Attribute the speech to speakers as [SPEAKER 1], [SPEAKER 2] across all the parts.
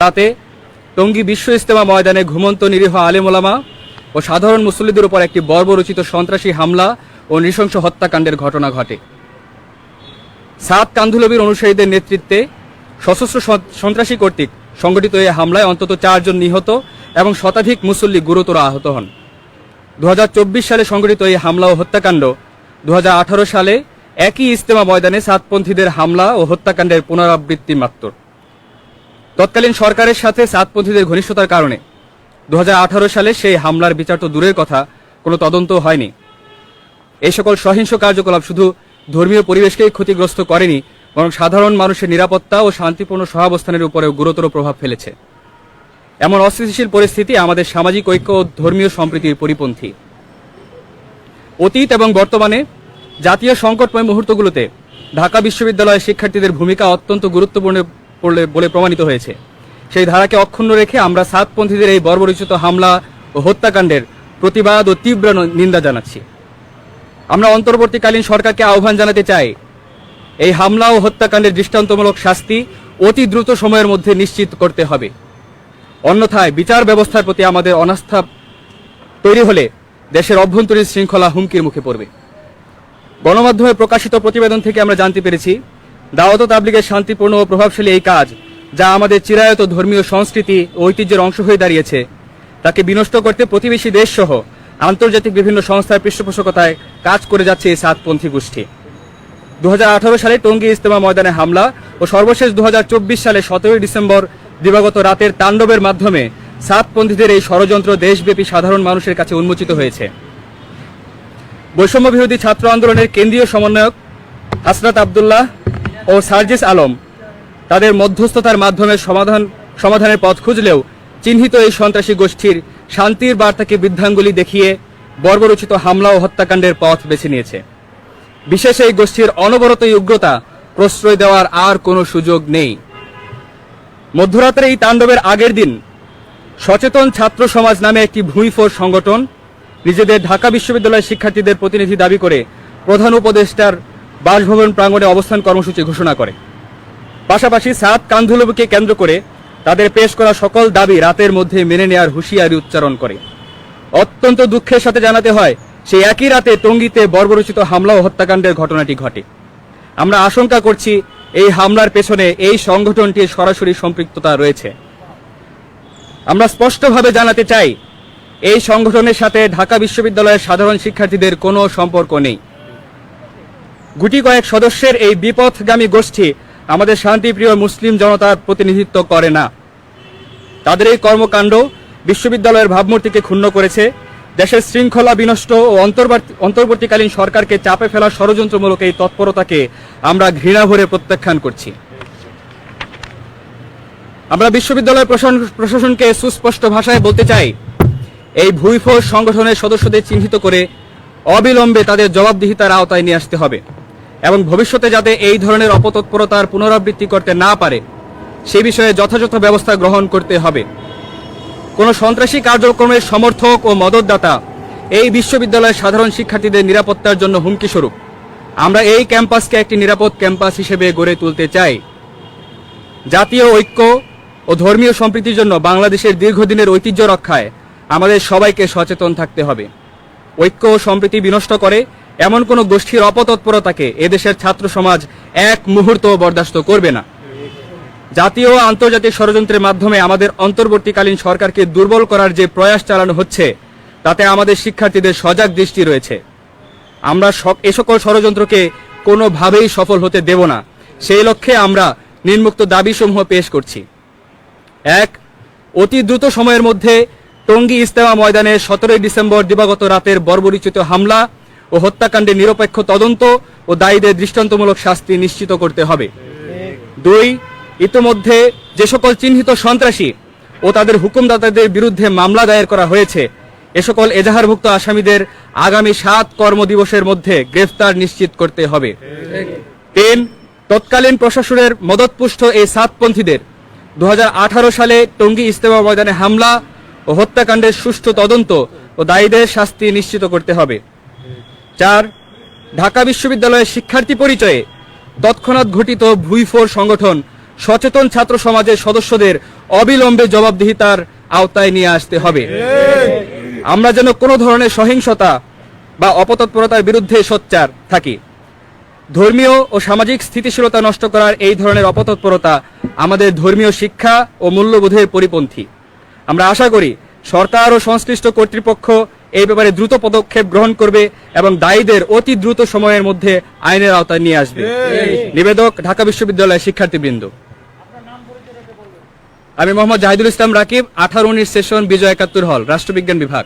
[SPEAKER 1] রাতে টঙ্গী বিশ্ব ইস্তেমা ময়দানে ঘুমন্ত নিরীহ আলেমোলামা ও সাধারণ মুসল্লিদের উপর একটি বর্বরচিত সন্ত্রাসী হামলা ও নৃশংস হত্যাকাণ্ডের ঘটনা ঘটে। সাত কান্ধুলবির অনুসারীদের নেতৃত্বে সশস্ত্র সন্ত্রাসী কর্তৃক সংগঠিত এই হামলায় অন্তত চারজন নিহত এবং শতাধিক মুসল্লি গুরুতর আহত হন। দু হাজার চব্বিশ সালে সংগঠিত এই হামলা ও হত্যাকাণ্ড দু হাজার আঠারো সালে একই ইস্তেমা ময়দানে সাতপন্থীদের হামলা ও হত্যাকাণ্ডের পুনরাবৃত্তি মাত্র। তৎকালীন সরকারের সাথে সাতপন্থীদের ঘনিষ্ঠতার কারণে দু হাজার আঠারো সালে সেই হামলার বিচার তো দূরের কথা, কোনো তদন্ত হয়নি। এই সকল সহিংস কার্যকলাপ শুধু ধর্মীয় পরিবেশকেই ক্ষতিগ্রস্ত করেনি, বরং সাধারণ মানুষের নিরাপত্তা ও শান্তিপূর্ণ সহাবস্থানের উপরেও গুরুতর প্রভাব ফেলেছে। এমন অস্থিতিশীল পরিস্থিতি আমাদের সামাজিক ঐক্য ও ধর্মীয় সম্প্রীতির পরিপন্থী। অতীত এবং বর্তমানে জাতীয় সংকটময় মুহূর্তগুলোতে ঢাকা বিশ্ববিদ্যালয়ের শিক্ষার্থীদের ভূমিকা অত্যন্ত গুরুত্বপূর্ণ বলে- প্রমাণিত হয়েছে। সেই ধারাকে অক্ষুণ্ণ রেখে আমরা সাতপন্থীদের এই বর্বরচিত হামলা ও হত্যাকাণ্ডের প্রতিবাদ ও তীব্র নিন্দা জানাচ্ছি। আমরা অন্তর্বর্তীকালীন সরকারকে আহ্বান জানাতে চাই, এই হামলা ও হত্যাকাণ্ডের দৃষ্টান্তমূলক শাস্তি অতি দ্রুত সময়ের মধ্যে নিশ্চিত করতে হবে। অন্যথায় বিচার ব্যবস্থার প্রতি আমাদের অনাস্থা তৈরি হলে দেশের অভ্যন্তরীণ শৃঙ্খলা হুমকির মুখে পড়বে। গণমাধ্যমে প্রকাশিত প্রতিবেদন থেকে আমরা জানতে পেরেছি দাওয়াত তাবলিগের শান্তিপূর্ণ ও প্রভাবশালী এই কাজ, যা আমাদের চিরায়ত ধর্মীয় সংস্কৃতি ও ঐতিহ্যের অংশ হয়ে দাঁড়িয়েছে। তাকে বিনষ্ট করতে প্রতিবেশী দেশ সহ আন্তর্জাতিক বিভিন্ন সংস্থার পৃষ্ঠপোষকতায় কাজ করে যাচ্ছে এই সাতপন্থী গোষ্ঠী। দুহাজার আঠারো সালে টঙ্গী ইস্তেমা ময়দানে হামলা ও সর্বশেষ দু হাজার চব্বিশ সালে সতেরোই ডিসেম্বর দিবাগত রাতের তাণ্ডবের মাধ্যমে সাতপন্থীদের এই ষড়যন্ত্র দেশব্যাপী সাধারণ মানুষের কাছে উন্মোচিত হয়েছে। বৈষম্য বিরোধী ছাত্র আন্দোলনের কেন্দ্রীয় সমন্বয়ক হাসরাত আবদুল্লাহ ও সার্জিস আলম। তাদের মধ্যস্থতার মাধ্যমে সমাধান, সমাধানের পথ খুঁজলেও চিহ্নিত এই সন্ত্রাসী গোষ্ঠীর শান্তির বার্তাকে বৃদ্ধাঙ্গুলি দেখিয়ে বর্বরচিত হামলা ও হত্যাকাণ্ডের পথ বেছে নিয়েছে। বিশেষ এই গোষ্ঠীর অনবরত উগ্রতা প্রশ্রয় দেওয়ার আর কোনো সুযোগ নেই। মধ্যরাতের এই তাণ্ডবের আগের দিন সচেতন ছাত্র সমাজ নামে একটি ভূমিফোর সংগঠন নিজেদের ঢাকা বিশ্ববিদ্যালয়ের শিক্ষার্থীদের প্রতিনিধি দাবি করে প্রধান উপদেষ্টার বাসভবন প্রাঙ্গণে অবস্থান কর্মসূচি ঘোষণা করে। পাশাপাশি সাত কান্ধুলবুকে কেন্দ্র করে তাদের পেশ করা সকল দাবি রাতের মধ্যে মেনে নেওয়ার হুঁশিয়ারি উচ্চারণ করে। অত্যন্ত দুঃখের সাথে জানাতে হয়, সেই একই রাতে টঙ্গীতে বর্বরচিত হামলা ও হত্যাকাণ্ডের ঘটনাটি ঘটে। আমরা আশঙ্কা করছি, এই হামলার পেছনে এই সংগঠনটির সরাসরি সম্পৃক্ততা রয়েছে। আমরা স্পষ্টভাবে জানাতে চাই, এই সংগঠনের সাথে ঢাকা বিশ্ববিদ্যালয়ের সাধারণ শিক্ষার্থীদের কোনো সম্পর্ক নেই। গুটি কয়েক সদস্যের এই বিপথগামী গোষ্ঠী আমাদের শান্তিপ্রিয় মুসলিম জনতার প্রতিনিধিত্ব করে না। তাদের এই কর্মকাণ্ড বিশ্ববিদ্যালয়ের ভাবমূর্তিকে ক্ষুণ্ণ করেছে। দেশের শৃঙ্খলা বিনষ্ট ও অন্তর্বর্তীকালীন সরকারকে চাপে ফেলার ষড়যন্ত্রমূলক এই তৎপরতাকে আমরা ঘৃণা ভরে প্রত্যাখ্যান করছি। আমরা বিশ্ববিদ্যালয় প্রশাসনকে সুস্পষ্ট ভাষায় বলতে চাই, এই ভুইফোর সংগঠনের সদস্যদের চিহ্নিত করে অবিলম্বে তাদের জবাবদিহিতার আওতায় নিয়ে আসতে হবে। এবং ভবিষ্যতে যাতে এই ধরনের অপতৎপরতার পুনরাবৃত্তি করতে না পারে, সে বিষয়ে যথাযথ ব্যবস্থা গ্রহণ করতে হবে। কোনো সন্ত্রাসী কার্যক্রমের সমর্থক ও মদতদাতা এই বিশ্ববিদ্যালয়ের সাধারণ শিক্ষার্থীদের নিরাপত্তার জন্য হুমকি স্বরূপ। আমরা এই ক্যাম্পাসকে একটি নিরাপদ ক্যাম্পাস হিসেবে গড়ে তুলতে চাই। জাতীয় ঐক্য ও ধর্মীয় সম্প্রীতির জন্য বাংলাদেশের দীর্ঘদিনের ঐতিহ্য রক্ষায় আমাদের সবাইকে সচেতন থাকতে হবে। ঐক্য ও সম্প্রীতি বিনষ্ট করে এমন কোন গোষ্ঠীর অপতৎপরতাকে এদেশের ছাত্র সমাজ এক মুহূর্ত বরদাস্ত করবে না। জাতীয় আন্তর্জাতিক ষড়যন্ত্রের মাধ্যমে আমাদের অন্তর্বর্তীকালীন সরকারকে দুর্বল করার যে প্রয়াস চালানো হচ্ছে, তাতে আমাদের শিক্ষার্থীদের সজাগ দৃষ্টি রয়েছে। আমরা এ সকল ষড়যন্ত্রকে কোনোভাবেই সফল হতে দেব না। সেই লক্ষ্যে আমরা নিম্মুক্ত দাবিসমূহ পেশ করছি। এক, অতি দ্রুত সময়ের মধ্যে টঙ্গী ইস্তেমা ময়দানে সতেরোই ডিসেম্বর দিবাগত রাতের বর্বরিচিত হামলা ও হত্যাকাণ্ডে নিরপেক্ষ তদন্ত ও দায়ীদের দৃষ্টান্তমূলক শাস্তি নিশ্চিত করতে হবে। দুই, ইতোমধ্যে যে সকল চিহ্নিত সন্ত্রাসী ও তাদের হুকুমদাতাদের বিরুদ্ধে মামলা দায়ের করা হয়েছে, এ সকল এজাহারভুক্ত আসামিদের আগামী সাত কর্মদিবসের মধ্যে গ্রেফতার নিশ্চিত করতে হবে। তিন, তৎকালীন প্রশাসনের মদতপুষ্ট এই সাতপন্থীদের দু হাজার আঠারো সালে টঙ্গী ইস্তেমা ময়দানে হামলা ও হত্যাকাণ্ডের সুষ্ঠু তদন্ত ও দায়ীদের শাস্তি নিশ্চিত করতে হবে। চার, ঢাকা বিশ্ববিদ্যালয়ের শিক্ষার্থী পরিচয়ে তৎক্ষণাৎ ঘটিত ভুইফোর সংগঠন সচেতন ছাত্র সমাজের সদস্যদের অবিলম্বে জবাবদিহিতার আওতায় নিয়ে আসতে হবে। আমরা যেন কোনো ধরনের সহিংসতা বা অপতৎপরতার বিরুদ্ধে সোচ্চার থাকি। ধর্মীয় ও সামাজিক স্থিতিশীলতা নষ্ট করার এই ধরনের অপতৎপরতা আমাদের ধর্মীয় শিক্ষা ও মূল্যবোধের পরিপন্থী। আমরা আশা করি সরকার ও সংশ্লিষ্ট কর্তৃপক্ষ এই ব্যাপারে দ্রুত পদক্ষেপ গ্রহণ করবে এবং দায়ীদের অতি দ্রুত সময়ের মধ্যে আইনের আওতায় নিয়ে আসবে। নিবেদক ঢাকা বিশ্ববিদ্যালয়ের শিক্ষার্থীবৃন্দ। আমি মোহাম্মদ জাহিদুল ইসলাম রাকিব আঠারো উনিশ সেশন বিজয় একাত্তর হল রাষ্ট্রবিজ্ঞান বিভাগ।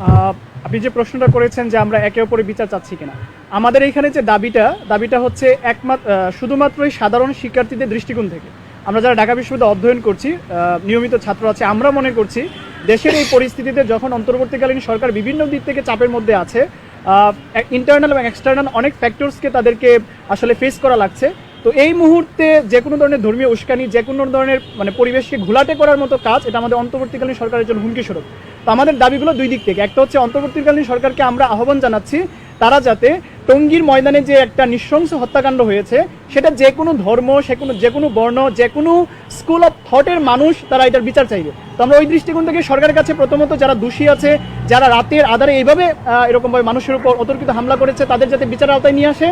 [SPEAKER 2] আহ, আপনি যে প্রশ্নটা করেছেন যে আমরা একে অপরের বিচার চাচ্ছি কিনা, আমাদের এখানে যে দাবিটা দাবিটা হচ্ছে একমাত্র শুধুমাত্রই সাধারণ শিক্ষার্থীদের দৃষ্টিকোণ থেকে। আমরা যারা ঢাকা বিশ্ববিদ্যালয়ে অধ্যয়ন করছি নিয়মিত ছাত্র আছে, আমরা মনে করছি দেশের এই পরিস্থিতিতে যখন অন্তর্বর্তীকালীন সরকার বিভিন্ন দিক থেকে চাপের মধ্যে আছে ইন্টারনাল এবং এক্সটার্নাল অনেক ফ্যাক্টরসকে তাদেরকে আসলে ফেস করা লাগছে। তো এই মুহূর্তে যে কোনো ধরনের ধর্মীয় উস্কানি, যে কোনো ধরনের মানে পরিবেশকে ঘোলাটে করার মতো কাজ, এটা আমাদের অন্তর্বর্তীকালীন সরকারের জন্য হুমকি স্বরূপ। তো আমাদের দাবিগুলো দুই দিক থেকে। একটা হচ্ছে অন্তর্বর্তীকালীন সরকারকে আমরা আহ্বান জানাচ্ছি, তারা যাতে টঙ্গীর ময়দানে যে একটা নৃশংস হত্যাকাণ্ড হয়েছে, সেটা যে কোনো ধর্ম, সে কোনো যে কোনো বর্ণ, যে কোনো স্কুল অফ থটের মানুষ তারা এটার বিচার চাইবে। তো আমরা ওই দৃষ্টিকোণ থেকে সরকারের কাছে প্রথমত যারা দোষী আছে, যারা রাতের আধারে এইভাবে এরকমভাবে মানুষের উপর অতর্কিত হামলা করেছে, তাদের যাতে বিচার আওতায় নিয়ে আসে।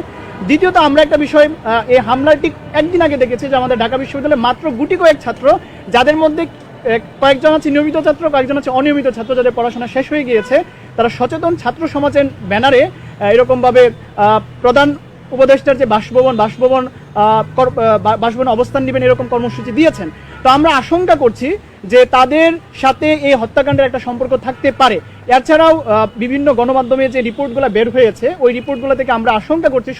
[SPEAKER 2] দ্বিতীয়ত আমরা একটা বিষয় এই হামলার ঠিক একদিন আগে দেখেছি যে আমাদের ঢাকা বিশ্ববিদ্যালয়ে মাত্র গুটি কয়েক ছাত্র, যাদের মধ্যে কয়েকজন আছে নিয়মিত ছাত্র, কয়েকজন আছে অনিয়মিত ছাত্র যাদের পড়াশোনা শেষ হয়ে গিয়েছে। তারা সচেতন ছাত্র সমাজের ব্যানারে এরকমভাবে প্রধান উপদেষ্টার যে বাসভবন বাসভবন বাসভবনে অবস্থান নেবেন এরকম কর্মসূচি দিয়েছেন। তো আমরা আশঙ্কা করছি যে তাদের সাথে এই হত্যাকাণ্ডের একটা সম্পর্ক থাকতে পারে। এছাড়াও বিভিন্ন গণমাধ্যমে যে রিপোর্টগুলো বের হয়েছে, ওই রিপোর্টগুলো থেকে আমরা আশঙ্কা করছি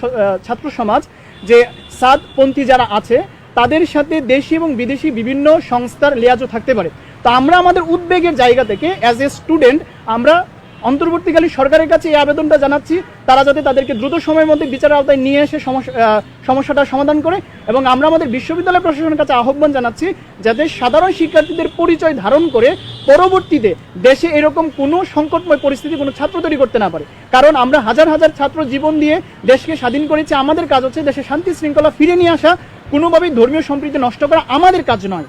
[SPEAKER 2] ছাত্র সমাজ যে সাদপন্থী যারা আছে তাদের সাথে দেশি এবং বিদেশি বিভিন্ন সংস্থার লেয়াজও থাকতে পারে। তো আমরা আমাদের উদ্বেগের জায়গা থেকে অ্যাজ এ স্টুডেন্ট আমরা অন্তর্বর্তীকালীন সরকারের কাছে এই আবেদনটা জানাচ্ছি, তারা যাতে তাদেরকে দ্রুত সময়ের মধ্যে বিচার আওতায় নিয়ে এসে সমস্যা সমস্যাটা সমাধান করে এবং আমরা আমাদের বিশ্ববিদ্যালয় প্রশাসনের কাছে আহ্বান জানাচ্ছি যাতে সাধারণ শিক্ষার্থীদের পরিচয় ধারণ করে পরবর্তীতে দেশে এরকম কোনো সংকটময় পরিস্থিতি কোনো ছাত্র তৈরি করতে না পারে। কারণ আমরা হাজার হাজার ছাত্র জীবন দিয়ে দেশকে স্বাধীন করেছি, আমাদের কাজ হচ্ছে দেশে শান্তি শৃঙ্খলা ফিরে নিয়ে আসা কোনোভাবেই ধর্মীয় সম্প্রীতি নষ্ট করা আমাদের কাজ নয়।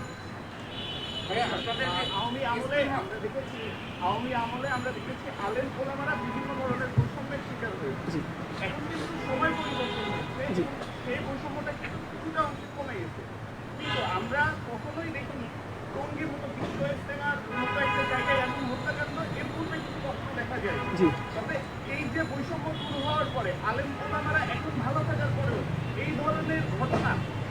[SPEAKER 3] আমরা কখনোই দেখিনি বিশ্ব ইস্তেমার জায়গায় এমন হত্যাকাণ্ড এর পূর্বে কিন্তু কখনো দেখা যায় তবে এই যে বৈষম্য শুরু হওয়ার পরে আলেম ওলামারা এখন ভালো থাকার পরেও এই ধরনের ঘটনা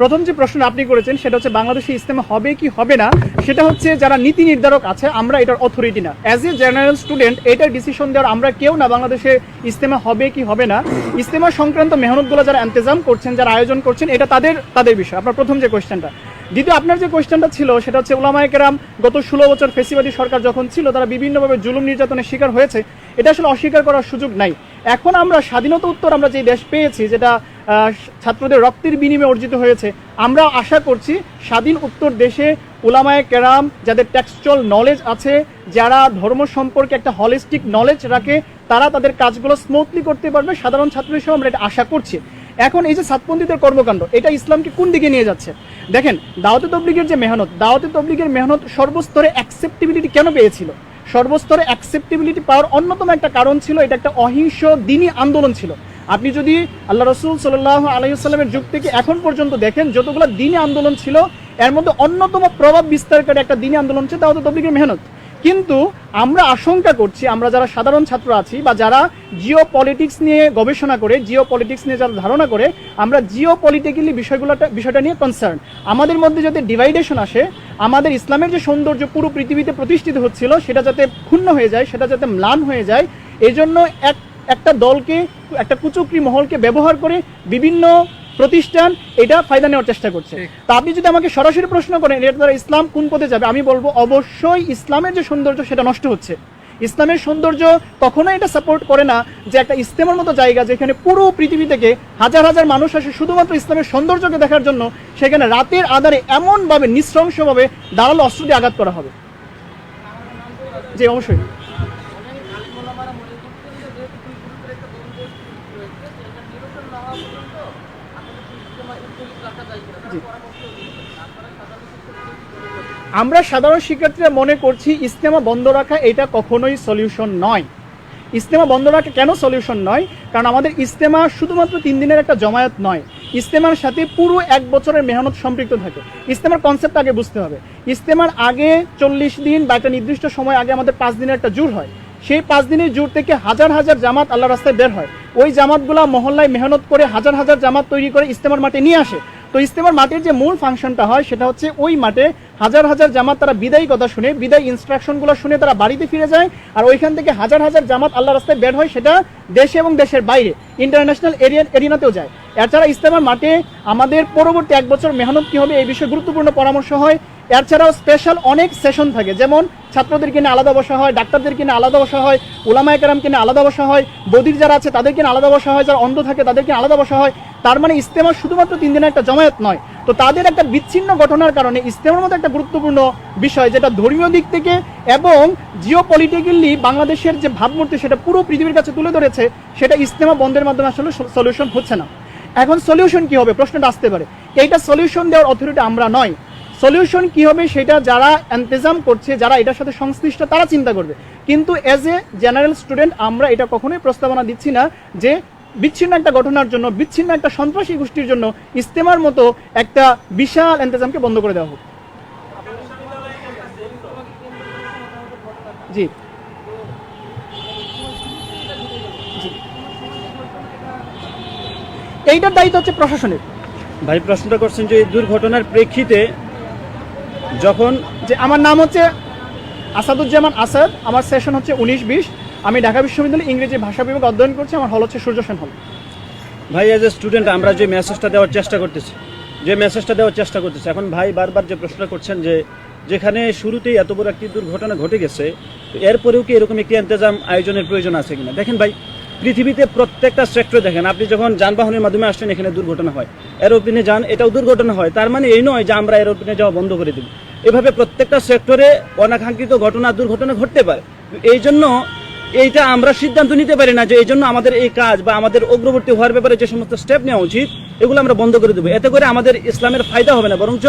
[SPEAKER 2] প্রথম যে প্রশ্ন আপনি করেছেন, সেটা হচ্ছে বাংলাদেশে ইস্তেমা হবে কি হবে না, সেটা হচ্ছে যারা নীতি নির্ধারক আছে, আমরা এটার অথরিটি না। অ্যাজ এ জেনারেল স্টুডেন্ট এটার ডিসিশন দেওয়ার আমরা কেউ না, বাংলাদেশে ইস্তেমা হবে কি হবে না। ইস্তেমা সংক্রান্ত মেহনতগুলো যারা ইন্তজাম করছেন, যারা আয়োজন করছেন, এটা তাদের তাদের বিষয়। আপনার প্রথম যে কোয়েশ্চেনটা দ্বিতীয়, আপনার যে কোয়েশ্চেনটা ছিল, সেটা হচ্ছে ওলামায়ে কেরাম গত ষোলো বছর ফেসিবাদী সরকার যখন ছিল, তারা বিভিন্নভাবে জুলুম নির্যাতনের শিকার হয়েছে। এটা আসলে অস্বীকার করার সুযোগ নাই। এখন আমরা স্বাধীনতা উত্তর আমরা যে দেশ পেয়েছি, যেটা ছাত্রদের রক্তের বিনিময়ে অর্জিত হয়েছে। আমরা আশা করছি স্বাধীন উত্তর দেশে ওলামায় কেরাম যাদের টেক্সচুয়াল নলেজ আছে, যারা ধর্ম সম্পর্কে একটা হলিস্টিক নলেজ রাখে, তারা তাদের কাজগুলো স্মুথলি করতে পারবে। সাধারণ ছাত্র হিসেবে আমরা এটা আশা করছি। এখন এই যে সাতপন্থীদের কর্মকাণ্ড, এটা ইসলামকে কোন দিকে নিয়ে যাচ্ছে? দেখেন, দাওয়াতে তবলিগের যে মেহনত, দাওয়াতে তবলিগের মেহনত সর্বস্তরে অ্যাকসেপ্টেবিলিটি কেন পেয়েছিল? সর্বস্তরে অ্যাকসেপ্টেবিলিটি পাওয়ার অন্যতম একটা কারণ ছিল, এটা একটা অহিংস দিনই আন্দোলন ছিল। আপনি যদি আল্লাহ রসুল সাল্লাহ আলাইসাল্লামের যুগ থেকে এখন পর্যন্ত দেখেন, যতগুলো দিনই আন্দোলন ছিল, এর মধ্যে অন্যতম প্রভাব বিস্তারকারী একটা দিনই আন্দোলন ছিল দাওয়াতে তবলিগের মেহনত। কিন্তু আমরা আশঙ্কা করছি, আমরা যারা সাধারণ ছাত্র আছি বা যারা জিও পলিটিক্স নিয়ে গবেষণা করে জিও পলিটিক্স নিয়ে যারা ধারণা করে, আমরা জিও পলিটিক্যালি বিষয়গুলোটা বিষয়টা নিয়ে কনসার্ন আমাদের মধ্যে যাতে ডিভাইডেশন আসে, আমাদের ইসলামের যে সৌন্দর্য পুরো পৃথিবীতে প্রতিষ্ঠিত হচ্ছিল, সেটা যাতে ক্ষুণ্ণ হয়ে যায়, সেটা যাতে ম্লান হয়ে যায় এই জন্য এক একটা দলকে একটা কুচক্রি মহলকে ব্যবহার করে বিভিন্ন প্রতিষ্ঠান এটা ফায়দা নেওয়ার চেষ্টা করছে। তা আপনি যদি আমাকে সরাসরি প্রশ্ন করেন এর দ্বারা ইসলাম কোন পথে যাবে আমি বলব অবশ্যই ইসলামের যে সৌন্দর্য সেটা নষ্ট হচ্ছে। ইসলামের সৌন্দর্য কখনোই এটা সাপোর্ট করে না যে একটা ইস্তেমার মতো জায়গা যেখানে পুরো পৃথিবী থেকে হাজার হাজার মানুষ আসে শুধুমাত্র ইসলামের সৌন্দর্যকে দেখার জন্য সেখানে রাতের আধারে এমনভাবে নৃশংসভাবে দাঁড়াল অস্ত্র দিয়ে আঘাত করা হবে। জি অবশ্যই। আমরা সাধারণ শিক্ষার্থীরা মনে করছি ইস্তেমা বন্ধ রাখা এটা কখনোই সলিউশন নয়। ইস্তেমা বন্ধ রাখা কেন সলিউশন নয়? কারণ আমাদের ইস্তেমা শুধুমাত্র তিন দিনের একটা জমায়েত নয়। ইস্তেমার সাথে পুরো এক বছরের মেহনত সম্পৃক্ত থাকে। ইস্তেমার কনসেপ্ট আগে বুঝতে হবে। ইস্তেমার আগে চল্লিশ দিন বা একটা নির্দিষ্ট সময় আগে আমাদের পাঁচ দিনের একটা জোর হয়। সেই পাঁচ দিনের জোর থেকে হাজার হাজার জামাত আল্লাহ রাস্তায় বের হয়। ওই জামাতগুলা মহল্লায় মেহনত করে হাজার হাজার জামাত তৈরি করে ইস্তেমার মাঠে নিয়ে আসে। তো ইস্তেমার মাঠের যে মূল ফাংশনটা হয়, সেটা হচ্ছে ওই মাঠে হাজার হাজার জামাত তারা বিদায়ী কথা শুনে, বিদায় ইনস্ট্রাকশনগুলো শুনে তারা বাড়িতে ফিরে যায় আর ওইখান থেকে হাজার হাজার জামাত আল্লাহ রাস্তায় বের হয়, সেটা দেশে এবং দেশের বাইরে ইন্টারন্যাশনাল এরিয়া এরিনাতেও যায়। এছাড়া ইস্তেমার মাঠে আমাদের পরবর্তী এক বছর মেহনত কী হবে এই বিষয়ে গুরুত্বপূর্ণ পরামর্শ হয়। এছাড়াও স্পেশাল অনেক সেশন থাকে। যেমন ছাত্রদের কিনে আলাদা বসা হয়, ডাক্তারদের নিয়ে আলাদা বসা হয় ওলামায় কেরামকে কিনে আলাদা বসা হয়, বদির যারা আছে তাদের নিয়ে আলাদা বসা হয়, যারা অন্ধ থাকে তাদেরকে নিয়ে আলাদা বসা হয়। তার মানে ইস্তেমা শুধুমাত্র তিন দিনের একটা জমায়েত নয়। তো তাদের একটা বিচ্ছিন্ন ঘটনার কারণে ইস্তেমার মতো একটা গুরুত্বপূর্ণ বিষয়, যেটা ধর্মীয় দিক থেকে এবং জিও পলিটিক্যালি বাংলাদেশের যে ভাবমূর্তি, সেটা পুরো পৃথিবীর কাছে তুলে ধরেছে, সেটা ইস্তেমা বন্ধের মাধ্যমে আসলে সলিউশন হচ্ছে না। এখন সলিউশন কি হবে? প্রশ্নটা আসতে পারে। এইটা সলিউশন দেওয়ার অথরিটি আমরা নয়। সলিউশন কি হবে সেটা যারা এন্তেজাম করছে, যারা এটার সাথে সংশ্লিষ্ট, তারা চিন্তা করবে। কিন্তু অ্যাজ এ জেনারেল স্টুডেন্ট আমরা এটা কখনোই প্রস্তাবনা দিচ্ছি না যে বিচ্ছিন্ন একটা ঘটনার জন্য, বিচ্ছিন্ন একটা সন্ত্রাসী গোষ্ঠীর জন্য ইস্তেমার মতো একটা বিশাল এন্তেজামকে বন্ধ করে দেওয়া হোক। জি। এইটার দায়িত্ব হচ্ছে প্রশাসনের।
[SPEAKER 4] ভাই, প্রশ্নটা করছেন যে দুর্ঘটনার প্রেক্ষিতে যখন
[SPEAKER 2] যে আমার নাম হচ্ছে আসাদুজ্জামান আসাদ, আমার সেশন হচ্ছে উনিশ বিশ। আমি ঢাকা বিশ্ববিদ্যালয়ে ইংরেজি ভাষা বিভাগ অধ্যয়ন করছি, আমার হল হচ্ছে সূর্য সেন হল
[SPEAKER 4] ভাই এজ এ স্টুডেন্ট আমরা যে মেসেজটা দেওয়ার চেষ্টা করতেছি, যে মেসেজটা দেওয়ার চেষ্টা করতেছি, এখন ভাই বারবার যে প্রশ্নটা করছেন যে, যেখানে শুরুতেই এত বড় একটি দুর্ঘটনা ঘটে গেছে এরপরেও কি এরকম একটি ইন্তজাম আয়োজনের প্রয়োজন আছে কিনা? দেখেন ভাই পৃথিবীতে প্রত্যেকটা সেক্টরে দেখেন। আপনি যখন যানবাহনের মাধ্যমে আসছেন, এখানে দুর্ঘটনা হয়। এরোপ্লেনে যান, এটাও দুর্ঘটনা হয়। তার মানে এই নয় যে আমরা এরোপ্লেনে যাওয়া বন্ধ করে দেব। এভাবে প্রত্যেকটা সেক্টরে অনাকাঙ্ক্ষিত ঘটনা, দুর্ঘটনা ঘটতে পারে। এই জন্য এইটা আমরা সিদ্ধান্ত নিতে পারি না যে এই জন্য আমাদের এই কাজ বা আমাদের অগ্রবর্তী হওয়ার ব্যাপারে যে সমস্ত স্টেপ নেওয়া উচিত, এগুলো আমরা বন্ধ করে দেবো। এতে করে আমাদের ইসলামের ফায়দা হবে না। বরঞ্চ